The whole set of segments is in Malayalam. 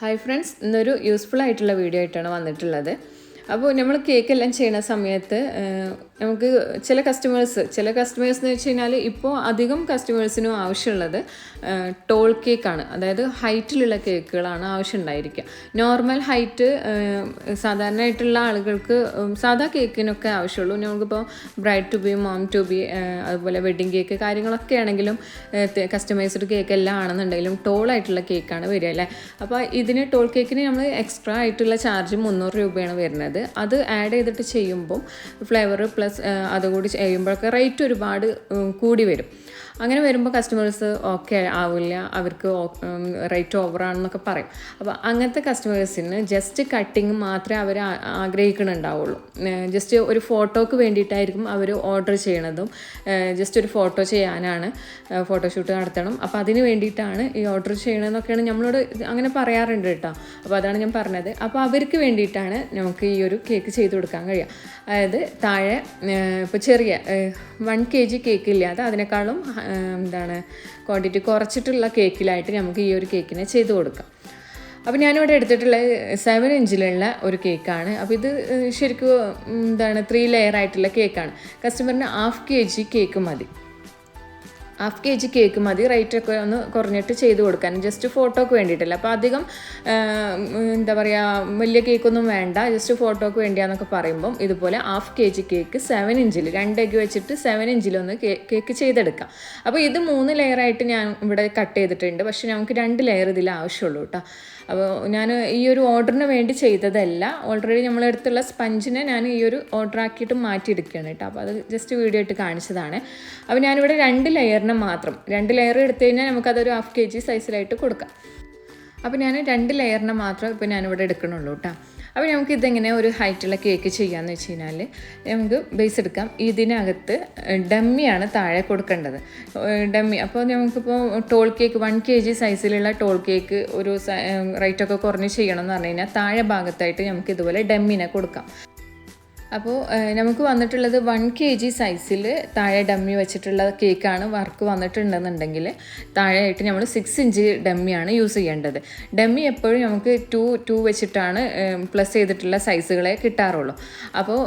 ഹായ് ഫ്രണ്ട്സ് ഇന്നൊരു യൂസ്ഫുൾ ആയിട്ടുള്ള വീഡിയോ ആയിട്ടാണ് വന്നിട്ടുള്ളത്. അപ്പോൾ നമ്മൾ കേക്ക് എല്ലാം ചെയ്യുന്ന സമയത്ത് നമുക്ക് ചില കസ്റ്റമേഴ്സ് ചില കസ്റ്റമേഴ്സ് എന്ന് വെച്ച് കഴിഞ്ഞാൽ ഇപ്പോൾ അധികം കസ്റ്റമേഴ്സിനും ആവശ്യമുള്ളത് ടോൾ കേക്കാണ് അതായത് ഹൈറ്റിലുള്ള കേക്കുകളാണ് ആവശ്യമുണ്ടായിരിക്കുക. നോർമൽ ഹൈറ്റ് സാധാരണയായിട്ടുള്ള ആളുകൾക്ക് സാധാ കേക്കിനൊക്കെ ആവശ്യമുള്ളൂ. നമുക്കിപ്പോൾ bride to be mom to be അതുപോലെ വെഡ്ഡിങ് കേക്ക് കാര്യങ്ങളൊക്കെ ആണെങ്കിലും കസ്റ്റമൈസ്ഡ് കേക്ക് എല്ലാം ആണെന്നുണ്ടെങ്കിലും ടോൾ ആയിട്ടുള്ള കേക്കാണ് വരിക അല്ലേ? അപ്പോൾ ഇതിന് ടോൾ കേക്കിന് നമ്മൾ എക്സ്ട്രാ ആയിട്ടുള്ള ചാർജ് മുന്നൂറ് രൂപയാണ് വരുന്നത്. അത് ആഡ് ചെയ്തിട്ട് ചെയ്യുമ്പം ഫ്ലേവർ പ്ലസ് അതുകൂടി ചെയ്യുമ്പോഴൊക്കെ റേറ്റ് ഒരുപാട് കൂടി വരും. അങ്ങനെ വരുമ്പോൾ കസ്റ്റമേഴ്സ് ഓക്കെ ആവില്ല അവർക്ക് റേറ്റ് ഓവറാണെന്നൊക്കെ പറയും. അപ്പോൾ അങ്ങനത്തെ കസ്റ്റമേഴ്സിന് ജസ്റ്റ് കട്ടിങ് മാത്രമേ അവർ ആഗ്രഹിക്കുന്നുണ്ടാവുള്ളൂ ജസ്റ്റ് ഒരു ഫോട്ടോക്ക് വേണ്ടിയിട്ടായിരിക്കും അവർ ഓർഡർ ചെയ്യണതും. ജസ്റ്റ് ഒരു ഫോട്ടോ ചെയ്യാനാണ് ഫോട്ടോഷൂട്ട് നടത്തണം. അപ്പോൾ അതിന് വേണ്ടിയിട്ടാണ് ഈ ഓർഡർ ചെയ്യണമെന്നൊക്കെയാണ് നമ്മളോട് അങ്ങനെ പറയാറുണ്ട് കേട്ടോ. അപ്പോൾ അതാണ് ഞാൻ പറഞ്ഞത്. അപ്പോൾ അവർക്ക് വേണ്ടിയിട്ടാണ് നമുക്ക് ഈ ഒരു കേക്ക് ചെയ്ത് കൊടുക്കാൻ കഴിയുക. അതായത് താഴെ ഇപ്പോൾ ചെറിയ വൺ കെ ജി കേക്ക് ഇല്ലാതെ അതിനേക്കാളും എന്താണ് ക്വാണ്ടിറ്റി കുറച്ചിട്ടുള്ള കേക്കിലായിട്ട് നമുക്ക് ഈ ഒരു കേക്കിനെ ചെയ്ത് കൊടുക്കാം. അപ്പോൾ ഞാനിവിടെ എടുത്തിട്ടുള്ള സെവൻ ഇഞ്ചിലുള്ള ഒരു കേക്കാണ് അപ്പോൾ ഇത് ശരിക്കും എന്താണ് ത്രീ ലെയർ ആയിട്ടുള്ള കേക്കാണ് കസ്റ്റമറിന് ഹാഫ് കെ ജി കേക്ക് മതി. ഹാഫ് കെ ജി കേക്ക് മതി. റേറ്റ് ഒക്കെ ഒന്ന് കുറഞ്ഞിട്ട് ചെയ്ത് കൊടുക്കാൻ. ജസ്റ്റ് ഫോട്ടോക്ക് വേണ്ടിയിട്ടല്ല. അപ്പോൾ അധികം എന്താ പറയുക വലിയ കേക്കൊന്നും വേണ്ട. ജസ്റ്റ് ഫോട്ടോക്ക് വേണ്ടിയാന്നൊക്കെ പറയുമ്പം ഇതുപോലെ half K G cake seven ഇഞ്ചിൽ രണ്ട് എഗ് വെച്ചിട്ട് സെവൻ ഇഞ്ചിലൊന്ന് കേക്ക് ചെയ്തെടുക്കാം. അപ്പോൾ ഇത് മൂന്ന് ലെയറായിട്ട് ഞാൻ ഇവിടെ കട്ട് ചെയ്തിട്ടുണ്ട്. പക്ഷേ നമുക്ക് രണ്ട് ലെയർ ഇതിൽ ആവശ്യമുള്ളൂ കേട്ടോ അപ്പോൾ ഞാൻ ഈ ഒരു ഓർഡറിന് വേണ്ടി ചെയ്തതല്ല. ഓൾറെഡി നമ്മളെടുത്തുള്ള സ്പഞ്ചിനെ ഞാൻ ഈ ഒരു ഓർഡർ ആക്കിയിട്ട് മാറ്റിയെടുക്കുകയാണ് കേട്ടോ അപ്പോൾ അത് ജസ്റ്റ് വീഡിയോ ഇട്ട് കാണിച്ചതാണ്. അപ്പോൾ ഞാനിവിടെ രണ്ട് ലെയറിന് മാത്രം. രണ്ട് ലെയർ എടുത്തു കഴിഞ്ഞാൽ നമുക്കതൊരു ഹാഫ് കെ ജി സൈസിലായിട്ട് കൊടുക്കാം. അപ്പോൾ ഞാൻ രണ്ട് ലെയറിന് മാത്രം ഇപ്പോൾ ഞാനിവിടെ എടുക്കണുള്ളൂ കേട്ടോ അപ്പോൾ നമുക്ക് ഇതെങ്ങനെ ഒരു ഹൈറ്റുള്ള കേക്ക് ചെയ്യാമെന്ന് വെച്ച് കഴിഞ്ഞാൽ നമുക്ക് ബേസ് എടുക്കാം. ഇതിനകത്ത് ഡമ്മിയാണ് താഴെ കൊടുക്കേണ്ടത്. ഡമ്മി അപ്പോൾ നമുക്കിപ്പോൾ tall cake one K G സൈസിലുള്ള ടോൾ കേക്ക് ഒരു റേറ്റൊക്കെ കുറഞ്ഞ് ചെയ്യണം എന്ന് പറഞ്ഞു കഴിഞ്ഞാൽ താഴെ ഭാഗത്തായിട്ട് നമുക്ക് ഇതുപോലെ ഡമ്മിനെ കൊടുക്കാം. അപ്പോൾ നമുക്ക് വന്നിട്ടുള്ളത് വൺ കെ ജി സൈസിൽ താഴെ ഡമ്മി വെച്ചിട്ടുള്ള കേക്കാണ് വർക്ക് വന്നിട്ടുണ്ടെന്നുണ്ടെങ്കിൽ താഴെയായിട്ട് നമ്മൾ സിക്സ് ഇഞ്ച് ഡമ്മിയാണ് യൂസ് ചെയ്യേണ്ടത്. ഡമ്മി എപ്പോഴും നമുക്ക് ടു ടു വെച്ചിട്ടാണ് പ്ലസ് ചെയ്തിട്ടുള്ള സൈസുകളെ കിട്ടാറുള്ളൂ. അപ്പോൾ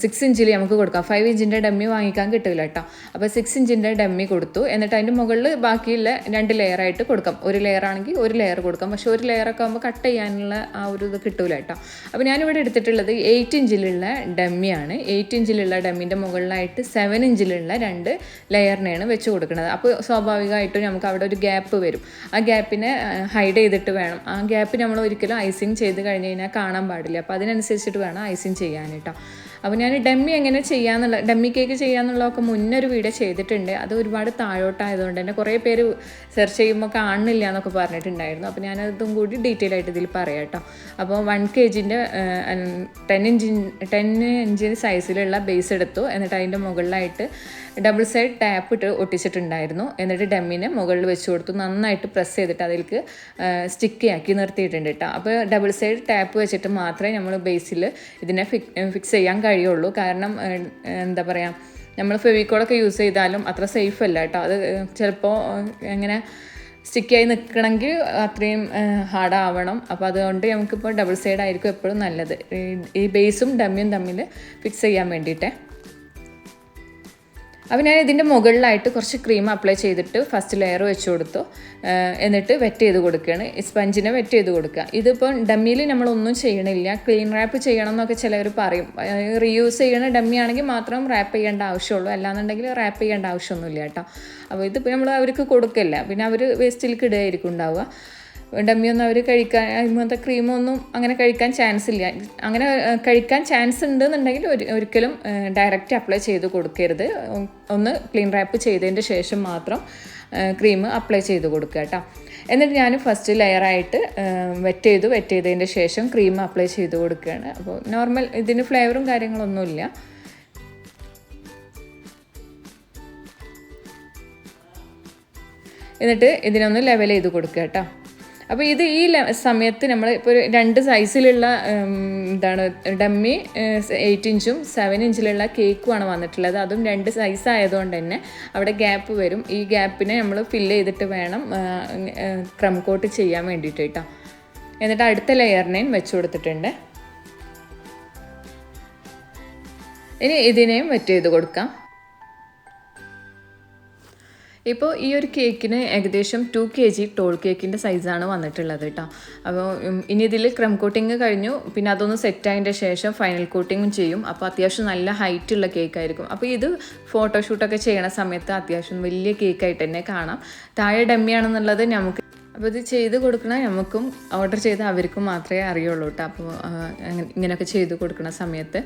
സിക്സ് ഇഞ്ചിൽ നമുക്ക് കൊടുക്കാം. ഫൈവ് ഇഞ്ചിന്റെ ഡമ്മി വാങ്ങിക്കാൻ കിട്ടില്ല കേട്ടോ അപ്പോൾ സിക്സ് ഇഞ്ചിന്റെ ഡമ്മി കൊടുത്തു. എന്നിട്ട് അതിന്റെ മുകളിൽ ബാക്കിയുള്ള രണ്ട് ലെയറായിട്ട് കൊടുക്കാം. ഒരു ലെയർ ആണെങ്കിൽ ഒരു ലെയർ കൊടുക്കാം. പക്ഷേ ഒരു ലെയറൊക്കെ ആകുമ്പോൾ കട്ട് ചെയ്യാനുള്ള ആ ഒരു ഇത് കിട്ടില്ല കേട്ടോ അപ്പോൾ ഞാനിവിടെ എടുത്തിട്ടുള്ളത് എയ്റ്റ് ഇഞ്ചിലുള്ള ഡമ്മിയാണ്. എയ്റ്റ് ഇഞ്ചിലുള്ള ഡമ്മിന്റെ മുകളിലായിട്ട് സെവൻ ഇഞ്ചിലുള്ള രണ്ട് ലെയറിനെയാണ് വെച്ച് കൊടുക്കുന്നത്. അപ്പോൾ സ്വാഭാവികമായിട്ടും നമുക്ക് അവിടെ ഒരു ഗ്യാപ്പ് വരും. ആ ഗ്യാപ്പിനെ ഹൈഡ് ചെയ്തിട്ട് വേണം. ആ ഗ്യാപ്പ് നമ്മൾ ഒരിക്കലും ഐസിങ് ചെയ്ത് കഴിഞ്ഞ് കഴിഞ്ഞാൽ കാണാൻ പാടില്ല. അപ്പോൾ അതിനനുസരിച്ചിട്ട് വേണം ഐസിങ് ചെയ്യാൻ കേട്ടോ. അപ്പോൾ ഞാൻ ഡമ്മി എങ്ങനെ ചെയ്യാന്നുള്ള ഡമ്മി കേക്ക് ചെയ്യാന്നുള്ളതൊക്കെ മുന്നേ ഒരു വീഡിയോ ചെയ്തിട്ടുണ്ട്. അത് ഒരുപാട് താഴോട്ടായതുകൊണ്ട് തന്നെ കുറേ പേര് സെർച്ച് ചെയ്യുമ്പോൾ കാണുന്നില്ല എന്നൊക്കെ പറഞ്ഞിട്ടുണ്ടായിരുന്നു. അപ്പോൾ ഞാനതും കൂടി ഡീറ്റെയിൽ ആയിട്ട് ഇതിൽ പറയാം കേട്ടോ. അപ്പോൾ വൺ കെ ജിന്റെ ടെൻ ഇഞ്ചിൻ ടെൻ ഇഞ്ച് സൈസിലുള്ള ബേസ് എടുത്തു. എന്നിട്ട് അതിന്റെ മുകളിലായിട്ട് ഡബിൾ സൈഡ് ടാപ്പ് ഇട്ട് ഒട്ടിച്ചിട്ടുണ്ടായിരുന്നു. എന്നിട്ട് ഡമ്മിനെ മുകളിൽ വെച്ച് കൊടുത്തു. നന്നായിട്ട് പ്രസ് ചെയ്തിട്ട് അതിലേക്ക് സ്റ്റിക്ക് ആക്കി നിർത്തിയിട്ടുണ്ട് കേട്ടോ അപ്പോൾ ഡബിൾ സൈഡ് ടാപ്പ് വെച്ചിട്ട് മാത്രമേ നമ്മൾ ബേസിൽ ഇതിനെ ഫിക്സ് ചെയ്യാൻ കഴിയുള്ളൂ. കാരണം എന്താ പറയുക നമ്മൾ ഫെവിക്കോളൊക്കെ യൂസ് ചെയ്താലും അത്ര സേഫ് അല്ല കേട്ടോ അത് ചിലപ്പോൾ എങ്ങനെ സ്റ്റിക്കായി നിൽക്കണമെങ്കിൽ അത്രയും ഹാർഡാവണം അപ്പോൾ അതുകൊണ്ട് നമുക്കിപ്പോൾ ഡബിൾ സൈഡ് ആയിരിക്കും എപ്പോഴും നല്ലത്. ഈ ബേസും ഡമ്മിയും തമ്മിൽ ഫിക്സ് ചെയ്യാൻ വേണ്ടിയിട്ടേ. അപ്പോൾ ഞാൻ ഇതിന്റെ മുകളിലായിട്ട് കുറച്ച് ക്രീം അപ്ലൈ ചെയ്തിട്ട് ഫസ്റ്റ് ലെയർ വെച്ച് കൊടുത്തു. എന്നിട്ട് വെറ്റ് ചെയ്ത് കൊടുക്കുകയാണ്. സ്പഞ്ചിനെ വെറ്റ് ചെയ്ത് കൊടുക്കുക. ഇതിപ്പോൾ ഡമ്മിയിൽ നമ്മളൊന്നും ചെയ്യണില്ല. ക്ലീൻ റാപ്പ് ചെയ്യണം എന്നൊക്കെ ചിലർ പറയും റീയൂസ് ചെയ്യണ ഡമ്മി ആണെങ്കിൽ മാത്രം റാപ്പ് ചെയ്യേണ്ട ആവശ്യമുള്ളൂ. അല്ലാന്നുണ്ടെങ്കിൽ റാപ്പ് ചെയ്യേണ്ട ആവശ്യമൊന്നുമില്ല കേട്ടോ. അപ്പോൾ ഇതിപ്പോൾ നമ്മൾ അവർക്ക് കൊടുക്കില്ല. പിന്നെ അവർ വേസ്റ്റിലേക്ക് ഇടുകയായിരിക്കും ഉണ്ടാവുക. ഡമ്മിയൊന്നും അവർ കഴിക്കാൻ ഇങ്ങനത്തെ ക്രീമൊന്നും അങ്ങനെ കഴിക്കാൻ ചാൻസ് ഇല്ല. അങ്ങനെ കഴിക്കാൻ ചാൻസ് ഉണ്ടെന്നുണ്ടെങ്കിൽ ഒരു ഒരിക്കലും ഡയറക്റ്റ് അപ്ലൈ ചെയ്ത് കൊടുക്കരുത്. ഒന്ന് ക്ലീൻ റാപ്പ് ചെയ്തതിന്റെ ശേഷം മാത്രം ക്രീം അപ്ലൈ ചെയ്ത് കൊടുക്കുക കേട്ടോ. എന്നിട്ട് ഞാൻ ഫസ്റ്റ് ലെയറായിട്ട് വെറ്റ് ചെയ്തു വെറ്റ് ചെയ്തതിന്റെ ശേഷം ക്രീം അപ്ലൈ ചെയ്ത് കൊടുക്കുകയാണ്. അപ്പോൾ നോർമൽ ഇതിന് ഫ്ലേവറും കാര്യങ്ങളൊന്നുമില്ല എന്നിട്ട് ഇതിനൊന്ന് ലെവൽ ചെയ്ത് കൊടുക്കുക കേട്ടോ. അപ്പോൾ ഇത് ഈ സമയത്ത് നമ്മൾ ഇപ്പോൾ രണ്ട് സൈസിലുള്ള എന്താണ് ഡമ്മി എയ്റ്റ് ഇഞ്ചും സെവൻ ഇഞ്ചിലുള്ള കേക്കുമാണ് വന്നിട്ടുള്ളത്. അതും രണ്ട് സൈസ് ആയതുകൊണ്ട് തന്നെ അവിടെ ഗ്യാപ്പ് വരും. ഈ ഗ്യാപ്പിനെ നമ്മൾ ഫില്ല് ചെയ്തിട്ട് വേണം ക്രം കോട്ട് ചെയ്യാൻ വേണ്ടിയിട്ട് കേട്ടോ. എന്നിട്ട് അടുത്ത ലെയറിനെയും വെച്ച് കൊടുത്തിട്ടുണ്ട്. ഇനി ഇതിനെയും വെറ്റ് ചെയ്ത് കൊടുക്കാം. ഇപ്പോൾ ഈ ഒരു കേക്കിന് ഏകദേശം ടു കെ ജി ടോൾ കേക്കിന്റെ സൈസാണ് വന്നിട്ടുള്ളത് കേട്ടോ അപ്പോൾ ഇനി ഇതിൽ ക്രം കോട്ടിങ് കഴിഞ്ഞു. പിന്നെ അതൊന്ന് സെറ്റ് ആയതിന്റെ ശേഷം ഫൈനൽ കോട്ടിങ്ങും ചെയ്യും. അപ്പോൾ അത്യാവശ്യം നല്ല ഹൈറ്റുള്ള കേക്കായിരിക്കും അപ്പോൾ ഇത് ഫോട്ടോഷൂട്ടൊക്കെ ചെയ്യണ സമയത്ത് അത്യാവശ്യം വലിയ കേക്കായിട്ട് തന്നെ കാണാം. താഴെ ഡമ്മിയാണെന്നുള്ളത് നമുക്ക് അപ്പോൾ ഇത് ചെയ്ത് കൊടുക്കണ നമുക്കും ഓർഡർ ചെയ്ത അവർക്കും മാത്രമേ അറിയുള്ളൂ കേട്ടോ അപ്പോൾ ഇങ്ങനെയൊക്കെ ചെയ്ത് കൊടുക്കുന്ന സമയത്ത്.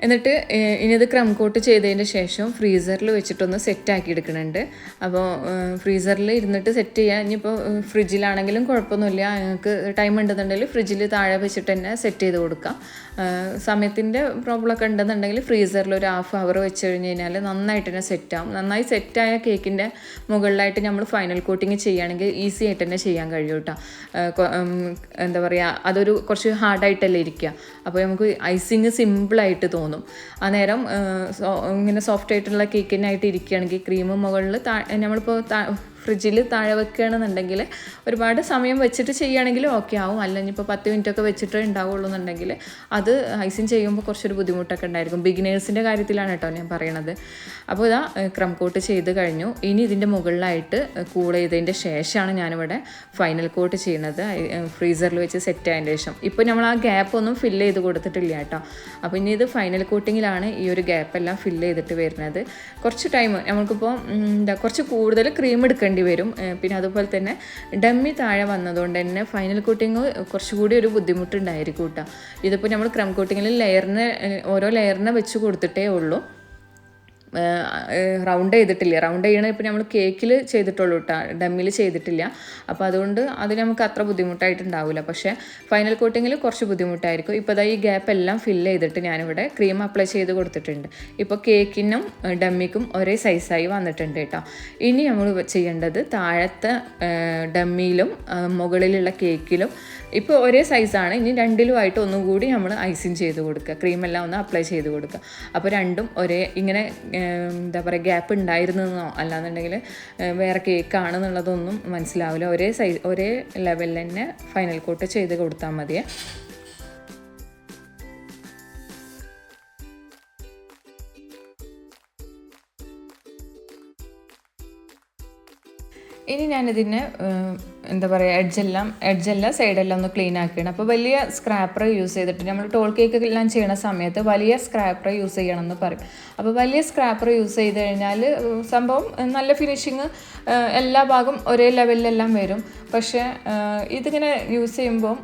എന്നിട്ട് ഏഹ്, ഇനി അത് ക്രം കോട്ട് ചെയ്തതിന്റെ ശേഷം ഫ്രീസറിൽ വെച്ചിട്ടൊന്ന് സെറ്റാക്കി എടുക്കുന്നുണ്ട് അപ്പോൾ ഫ്രീസറിൽ ഇരുന്നിട്ട് സെറ്റ് ചെയ്യാൻ ഇനിയിപ്പോൾ ഫ്രിഡ്ജിലാണെങ്കിലും കുഴപ്പമൊന്നുമില്ല. നിങ്ങൾക്ക് ടൈം ഉണ്ടെന്നുണ്ടെങ്കിൽ ഫ്രിഡ്ജിൽ താഴെ വെച്ചിട്ട് തന്നെ സെറ്റ് ചെയ്ത് കൊടുക്കാം. സമയത്തിന്റെ പ്രോബ്ലം ഒക്കെ ഉണ്ടെന്നുണ്ടെങ്കിൽ ഫ്രീസറിൽ ഒരു ഹാഫ് അവർ വെച്ച് കഴിഞ്ഞ് കഴിഞ്ഞാൽ നന്നായിട്ട് തന്നെ സെറ്റ് ആവും. നന്നായി സെറ്റായ കേക്കിന്റെ മുകളിലായിട്ട് നമ്മൾ ഫൈനൽ കോട്ടിങ് ചെയ്യുകയാണെങ്കിൽ ഈസി ആയിട്ട് തന്നെ ചെയ്യാൻ കഴിയും കേട്ടോ. എന്താ പറയുക അതൊരു കുറച്ച് ഹാർഡായിട്ടല്ലേ ഇരിക്കുക. അപ്പോൾ നമുക്ക് ഐസിങ് സിമ്പിളായിട്ട് തോന്നും. അന്നേരം ഏഹ്, സോ- ഇങ്ങനെ സോഫ്റ്റ് ആയിട്ടുള്ള കേക്കിനായിട്ട് ഇരിക്കുകയാണെങ്കിൽ ക്രീം മുകളിൽ താ നമ്മളിപ്പോൾ ഫ്രിഡ്ജിൽ താഴെ വെക്കുകയാണെന്നുണ്ടെങ്കിൽ ഒരുപാട് സമയം വെച്ചിട്ട് ചെയ്യുകയാണെങ്കിൽ ഓക്കെ ആവും. അല്ലെങ്കിൽ ഇപ്പോൾ പത്ത് മിനിറ്റ് ഒക്കെ വെച്ചിട്ട് ഉണ്ടാവുള്ളൂ എന്നുണ്ടെങ്കിൽ അത് ഐസിങ് ചെയ്യുമ്പോൾ കുറച്ചൊരു ബുദ്ധിമുട്ടൊക്കെ ഉണ്ടായിരിക്കും. ബിഗിനേഴ്സിന്റെ കാര്യത്തിലാണ് കേട്ടോ ഞാൻ പറയണത്. അപ്പോൾ ഇതാ ക്രം കോട്ട് ചെയ്ത് കഴിഞ്ഞു. ഇനി ഇതിന്റെ മുകളിലായിട്ട് കൂൾ ചെയ്തതിന്റെ ശേഷമാണ് ഞാനിവിടെ ഫൈനൽ കോട്ട് ചെയ്യുന്നത് ഫ്രീസറിൽ വെച്ച് സെറ്റ് ആയതിന്റെ ശേഷം. ഇപ്പോൾ നമ്മൾ ആ ഗ്യാപ്പ് ഒന്നും ഫില്ല് ചെയ്ത് കൊടുത്തിട്ടില്ല കേട്ടോ. അപ്പോൾ ഇനി ഇത് ഫൈനൽ കോട്ടിങ്ങിലാണ് ഈ ഒരു ഗ്യാപ്പ് എല്ലാം ഫില്ല് ചെയ്തിട്ട് വരുന്നത്. കുറച്ച് ടൈം നമുക്കിപ്പോൾ എന്താ കുറച്ച് കൂടുതൽ ക്രീം എടുക്കേണ്ടി വരും. പിന്നെ അതുപോലെ തന്നെ ഡമ്മി താഴെ വന്നതുകൊണ്ട് തന്നെ ഫൈനൽ കോട്ടിങ് കുറച്ചുകൂടി ഒരു ബുദ്ധിമുട്ടുണ്ടായിരിക്കും കേട്ടോ ഇതിപ്പോൾ നമ്മൾ ക്രം കോട്ടിങ്ങിൽ ലെയറിന് ഓരോ ലെയറിനെ വെച്ച് കൊടുത്തിട്ടേ ഉള്ളൂ. റൗണ്ട് ചെയ്തിട്ടില്ല. റൗണ്ട് ചെയ്യണ ഇപ്പോൾ നമ്മൾ കേക്കിൽ ചെയ്തിട്ടുള്ളൂ കേട്ടോ ഡമ്മിൽ ചെയ്തിട്ടില്ല. അപ്പോൾ അതുകൊണ്ട് അത് നമുക്ക് അത്ര ബുദ്ധിമുട്ടായിട്ടുണ്ടാവില്ല പക്ഷേ ഫൈനൽ കോട്ടിങ്ങിൽ കുറച്ച് ബുദ്ധിമുട്ടായിരിക്കും. ഇപ്പോൾ ദാ ഈ ഗ്യാപ്പ് എല്ലാം ഫില്ല് ചെയ്തിട്ട് ഞാനിവിടെ ക്രീം അപ്ലൈ ചെയ്ത് കൊടുത്തിട്ടുണ്ട്. ഇപ്പോൾ കേക്കിനും ഡമ്മിക്കും ഒരേ സൈസായി വന്നിട്ടുണ്ട് കേട്ടോ ഇനി നമ്മൾ ചെയ്യേണ്ടത് താഴത്തെ ഡമ്മിയിലും മുകളിലുള്ള കേക്കിലും ഇപ്പോൾ ഒരേ സൈസാണ് ഇനി രണ്ടിലുമായിട്ട് ഒന്നും കൂടി നമ്മൾ ഐസിങ് ചെയ്ത് കൊടുക്കുക ക്രീമെല്ലാം ഒന്ന് അപ്ലൈ ചെയ്ത് കൊടുക്കുക അപ്പോൾ രണ്ടും ഒരേ ഇങ്ങനെ എന്താ പറയുക ഗ്യാപ്പ് ഉണ്ടായിരുന്നെന്നോ? അല്ലാന്നുണ്ടെങ്കിൽ വേറെ കേക്കാണെന്നുള്ളതൊന്നും മനസ്സിലാവില്ല. ഒരേ സൈസ് ഒരേ ലെവലിൽ തന്നെ ഫൈനൽ കോട്ട് ചെയ്ത് കൊടുത്താൽ മതിയേ. ഇനി ഞാനിതിനെ എന്താ പറയുക എഡ്ജെല്ലാം എഡ്ജെല്ലാം സൈഡെല്ലാം ഒന്ന് ക്ലീൻ ആക്കിയാണ് അപ്പോൾ വലിയ സ്ക്രാപ്പർ യൂസ് ചെയ്തിട്ട് നമ്മൾ ടോൾ കേക്ക് എല്ലാം ചെയ്യുന്ന സമയത്ത് വലിയ സ്ക്രാപ്പർ യൂസ് ചെയ്യണം എന്ന് പറയും. അപ്പോൾ വലിയ സ്ക്രാപ്പർ യൂസ് ചെയ്ത് കഴിഞ്ഞാൽ സംഭവം നല്ല ഫിനിഷിങ് എല്ലാ ഭാഗം ഒരേ ലെവലിലെല്ലാം വരും. പക്ഷേ ഇതിങ്ങനെ യൂസ് ചെയ്യുമ്പോൾ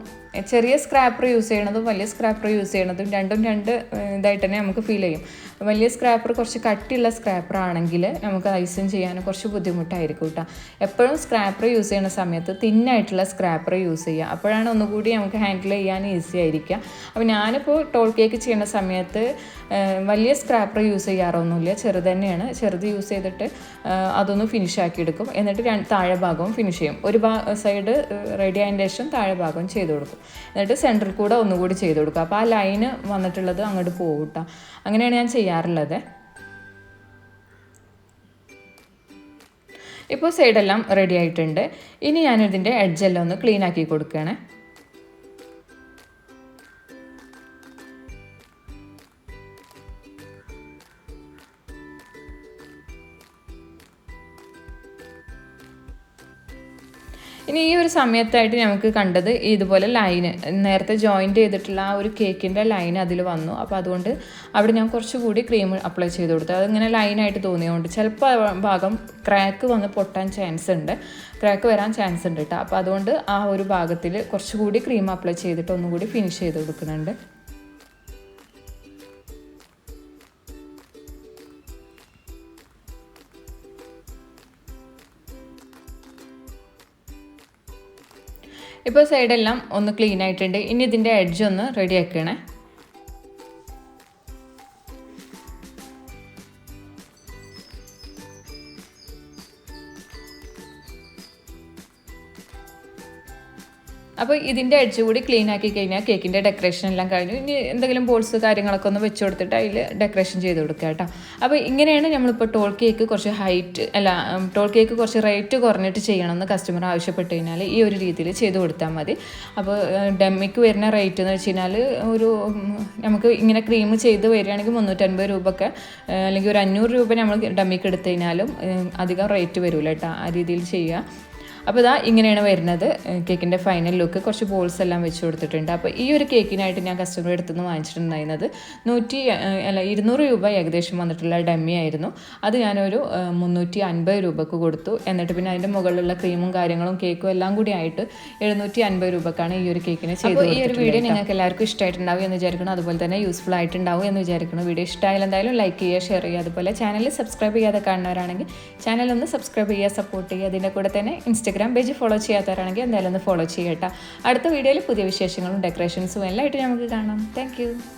ചെറിയ സ്ക്രാപ്പർ യൂസ് ചെയ്യണതും വലിയ സ്ക്രാപ്പർ യൂസ് ചെയ്യണതും രണ്ടും രണ്ട് ഇതായിട്ട് തന്നെ നമുക്ക് ഫീൽ ചെയ്യും. വലിയ സ്ക്രാപ്പർ കുറച്ച് കട്ടിയുള്ള സ്ക്രാപ്പർ ആണെങ്കിൽ നമുക്ക് ഐസിങ് ചെയ്യാൻ കുറച്ച് ബുദ്ധിമുട്ടായിരിക്കും കേട്ടോ. എപ്പോഴും സ്ക്രാപ്പർ യൂസ് ചെയ്യുന്ന സമയത്ത് തിന്നായിട്ടുള്ള സ്ക്രാപ്പർ യൂസ് ചെയ്യുക. അപ്പോഴാണ് ഒന്നുകൂടി നമുക്ക് ഹാൻഡിൽ ചെയ്യാൻ ഈസി ആയിരിക്കുക. അപ്പോൾ ഞാനിപ്പോൾ ടോൾ കേക്ക് ചെയ്യുന്ന സമയത്ത് വലിയ സ്ക്രാപ്പർ യൂസ് ചെയ്യാറൊന്നുമില്ല. ചെറുത് തന്നെയാണ്. ചെറുത് യൂസ് ചെയ്തിട്ട് അതൊന്ന് ഫിനിഷ് ആക്കി എടുക്കും. എന്നിട്ട് താഴെ ഭാഗവും ഫിനിഷ് ചെയ്യും. ഒരു സൈഡ് റെഡി ആയതിന്റെ ശേഷം താഴെ ഭാഗവും ചെയ്ത് കൊടുക്കും. എന്നിട്ട് സെന്ററിൽ കൂടെ ഒന്നുകൂടി ചെയ്ത് കൊടുക്കും. അപ്പോൾ ആ ലൈന് വന്നിട്ടുള്ളത് അങ്ങോട്ട് പോകും കേട്ടോ. അങ്ങനെയാണ് ഞാൻ ചെയ്യാറുള്ളത്? ഇപ്പോൾ സൈഡെല്ലാം റെഡി ആയിട്ടുണ്ട്. ഇനി ഞാനിതിന്റെ എഡ്ജെല്ലാം ഒന്ന് ക്ലീൻ ആക്കി കൊടുക്കുകയാണ്. ഇനി ഈ ഒരു സമയത്തായിട്ട് നമുക്ക് കണ്ടത് ഇതുപോലെ ലൈന് നേരത്തെ ജോയിന്റ് ചെയ്തിട്ടുള്ള ആ ഒരു കേക്കിന്റെ ലൈൻ അതിൽ വന്നു. അപ്പോൾ അതുകൊണ്ട് അവിടെ ഞാൻ കുറച്ചുകൂടി ക്രീം അപ്ലൈ ചെയ്ത് കൊടുത്തു. അതിങ്ങനെ ലൈനായിട്ട് തോന്നിയതുകൊണ്ട് ചിലപ്പോൾ ഭാഗം ക്രാക്ക് വന്ന് പൊട്ടാൻ ചാൻസ് ഉണ്ട്. ക്രാക്ക് വരാൻ ചാൻസ് ഉണ്ട് കേട്ടോ അപ്പോൾ അതുകൊണ്ട് ആ ഒരു ഭാഗത്തിൽ കുറച്ചുകൂടി ക്രീം അപ്ലൈ ചെയ്തിട്ട് ഒന്നുകൂടി ഫിനിഷ് ചെയ്ത് കൊടുക്കുന്നുണ്ട്. ഇപ്പോൾ സൈഡെല്ലാം ഒന്ന് ക്ലീൻ ആയിട്ടുണ്ട്. ഇനി ഇതിന്റെ എഡ്ജ് ഒന്ന് റെഡി ആക്കണേ. അപ്പോൾ ഇതിന്റെ എഡ്ജ് കൂടി ക്ലീൻ ആക്കി കഴിഞ്ഞാൽ കേക്കിന്റെ ഡെക്കറേഷൻ എല്ലാം കഴിഞ്ഞു. ഇനി എന്തെങ്കിലും ബോൾസ് കാര്യങ്ങളൊക്കെ ഒന്ന് വെച്ച് കൊടുത്തിട്ട് അതിൽ ഡെക്കറേഷൻ ചെയ്ത് കൊടുക്കുക കേട്ടോ. അപ്പോൾ ഇങ്ങനെയാണ് നമ്മളിപ്പോൾ ടോൾ കേക്ക് കുറച്ച് ഹൈറ്റ് അല്ല ടോൾ കേക്ക് കുറച്ച് റേറ്റ് കുറഞ്ഞിട്ട് ചെയ്യണമെന്ന് കസ്റ്റമർ ആവശ്യപ്പെട്ട് കഴിഞ്ഞാൽ ഈ ഒരു രീതിയിൽ ചെയ്ത് കൊടുത്താൽ മതി. അപ്പോൾ ഡെമ്മിക്ക് വരുന്ന റേറ്റ് എന്ന് വെച്ച് കഴിഞ്ഞാൽ ഒരു നമുക്ക് ഇങ്ങനെ ക്രീം ചെയ്ത് വരികയാണെങ്കിൽ മുന്നൂറ്റൻപത് രൂപ ഒക്കെ അല്ലെങ്കിൽ ഒരു അഞ്ഞൂറ് രൂപ നമ്മൾ ഡമ്മിക്ക് എടുത്തു കഴിഞ്ഞാലും അധികം റേറ്റ് വരില്ല കേട്ടോ ആ രീതിയിൽ ചെയ്യുക. അപ്പോൾ ഇതാ ഇങ്ങനെയാണ് വരുന്നത്. കേക്കിന്റെ ഫൈനൽ ലുക്ക് കുറച്ച് ബോൾസ് എല്ലാം വെച്ച് കൊടുത്തിട്ടുണ്ട്. അപ്പോൾ ഈ ഒരു കേക്കിനായിട്ട് ഞാൻ കസ്റ്റമർ അടുത്ത് നിന്ന് വാങ്ങിച്ചിട്ടുണ്ടായിരുന്നത് നൂറ്റി അല്ല ഇരുന്നൂറ് രൂപ ഏകദേശം വന്നിട്ടുള്ള ഡമ്മി ആയിരുന്നു. അത് ഞാനൊരു മുന്നൂറ്റി അൻപത് രൂപക്ക് കൊടുത്തു. എന്നിട്ട് പിന്നെ അതിന്റെ മുകളിലുള്ള ക്രീമും കാര്യങ്ങളും കേക്കും എല്ലാം കൂടി ആയിട്ട് എഴുന്നൂറ്റി അൻപത് രൂപക്കാണ് ഈ ഒരു കേക്കിന് ചെയ്തത് ഈ ഒരു വീഡിയോ നിങ്ങൾക്ക് എല്ലാവർക്കും ഇഷ്ടമായിട്ടുണ്ടാവും എന്ന് വിചാരിക്കണം അതുപോലെ തന്നെ യൂസ്ഫുൾ ആയിട്ടുണ്ടാവും എന്ന് വിചാരിക്കണം വീഡിയോ ഇഷ്ടമായാലും എന്തായാലും ലൈക്ക് ചെയ്യുക ഷെയർ ചെയ്യുക. അതുപോലെ ചാനൽ സബ്സ്ക്രൈബ് ചെയ്യാതെ കാണുന്നവരാണെങ്കിൽ ചാനൽ ഒന്ന് സബ്സ്ക്രൈബ് ചെയ്യുക സപ്പോർട്ട് ചെയ്യുക. അതിന്റെ കൂടെ തന്നെ ഇൻസ്റ്റഗ്രാം പേജ് ഫോളോ ചെയ്യാത്തവരാണെങ്കിൽ എന്തായാലും ഒന്ന് ഫോളോ ചെയ്യട്ടോ. അടുത്ത വീഡിയോയിൽ പുതിയ വിശേഷങ്ങളും ഡെക്കറേഷൻസും എല്ലാം ആയിട്ട് നമുക്ക് കാണാം. താങ്ക്